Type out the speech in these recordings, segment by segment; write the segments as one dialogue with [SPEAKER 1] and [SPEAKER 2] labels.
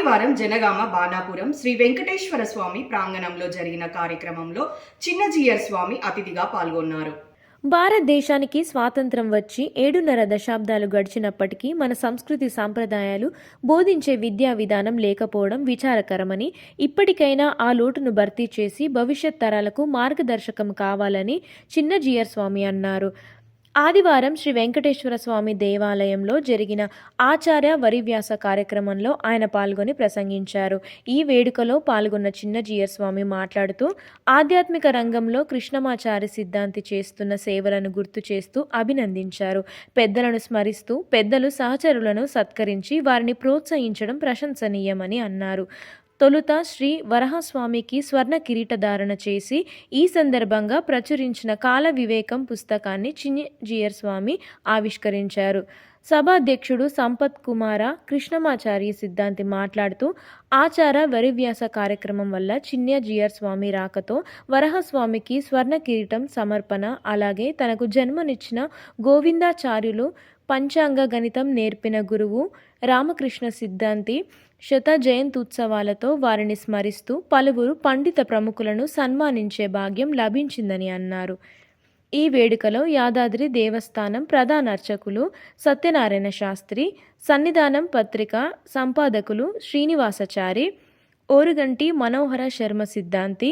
[SPEAKER 1] ఆదివారం జనగామ బాణాపురం శ్రీ వెంకటేశ్వర స్వామి ప్రాంగణంలో జరిగిన కార్యక్రమంలో చిన్నజీయర్ స్వామి అతిథిగా పాల్గొన్నారు.
[SPEAKER 2] భారతదేశానికి స్వాతంత్రం వచ్చి ఏడున్నర దశాబ్దాలు గడిచినప్పటికీ మన సంస్కృతి సాంప్రదాయాలు బోధించే విద్యా విధానం లేకపోవడం విచారకరమని ఇప్పటికైనా ఆ లోటును భర్తీ చేసి భవిష్యత్ తరాలకు మార్గదర్శకం కావాలని చిన్నజీయర్ స్వామి అన్నారు. ఆదివారం శ్రీ వెంకటేశ్వర స్వామి దేవాలయంలో జరిగిన ఆచార్య వరివ్యాస కార్యక్రమంలో ఆయన పాల్గొని ప్రసంగించారు. ఈ వేడుకలో పాల్గొన్న చిన్నజీయ స్వామి మాట్లాడుతూ ఆధ్యాత్మిక రంగంలో కృష్ణమాచారి సిద్ధాంతి చేస్తున్న సేవలను గుర్తు చేస్తూ అభినందించారు. పెద్దలను స్మరిస్తూ పెద్దలు సహచరులను సత్కరించి వారిని ప్రోత్సహించడం ప్రశంసనీయమని అన్నారు. తొలుత శ్రీ వరహస్వామికి స్వర్ణ కిరీటధారణ చేసి ఈ సందర్భంగా ప్రచురించిన కాల వివేకం పుస్తకాన్ని చిన్నజీయర్ స్వామి ఆవిష్కరించారు. సభాధ్యక్షుడు సంపత్ కుమార కృష్ణమాచార్య సిద్ధాంతి మాట్లాడుతూ ఆచార వరివ్యాస కార్యక్రమం వల్ల చిన్నజీయర్ స్వామి రాకతో వరహస్వామికి స్వర్ణ కిరీటం సమర్పణ అలాగే తనకు జన్మనిచ్చిన గోవిందాచార్యులు పంచాంగ గణితం నేర్పిన గురువు రామకృష్ణ సిద్ధాంతి శత జయంత్యుత్సవాలతో వారిని స్మరిస్తూ పలువురు పండిత ప్రముఖులను సన్మానించే భాగ్యం లభించిందని అన్నారు. ఈ వేడుకలో యాదాద్రి దేవస్థానం ప్రధాన అర్చకులు సత్యనారాయణ శాస్త్రి సన్నిధానం పత్రిక సంపాదకులు శ్రీనివాసచారి ఓరుగంటి మనోహర శర్మ సిద్ధాంతి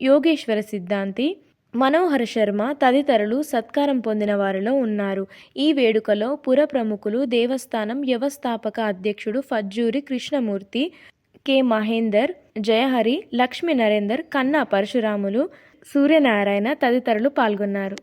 [SPEAKER 2] యోగేశ్వర సిద్ధాంతి మనోహర్ శర్మ తదితరులు సత్కారం పొందిన వారిలో ఉన్నారు. ఈ వేడుకలో పుర ప్రముఖులు దేవస్థానం వ్యవస్థాపక అధ్యక్షుడు ఫజ్జూరి కృష్ణమూర్తి కె మహేందర్ జయహరి లక్ష్మీ నరేందర్ కన్నా పరశురాములు సూర్యనారాయణ తదితరులు పాల్గొన్నారు.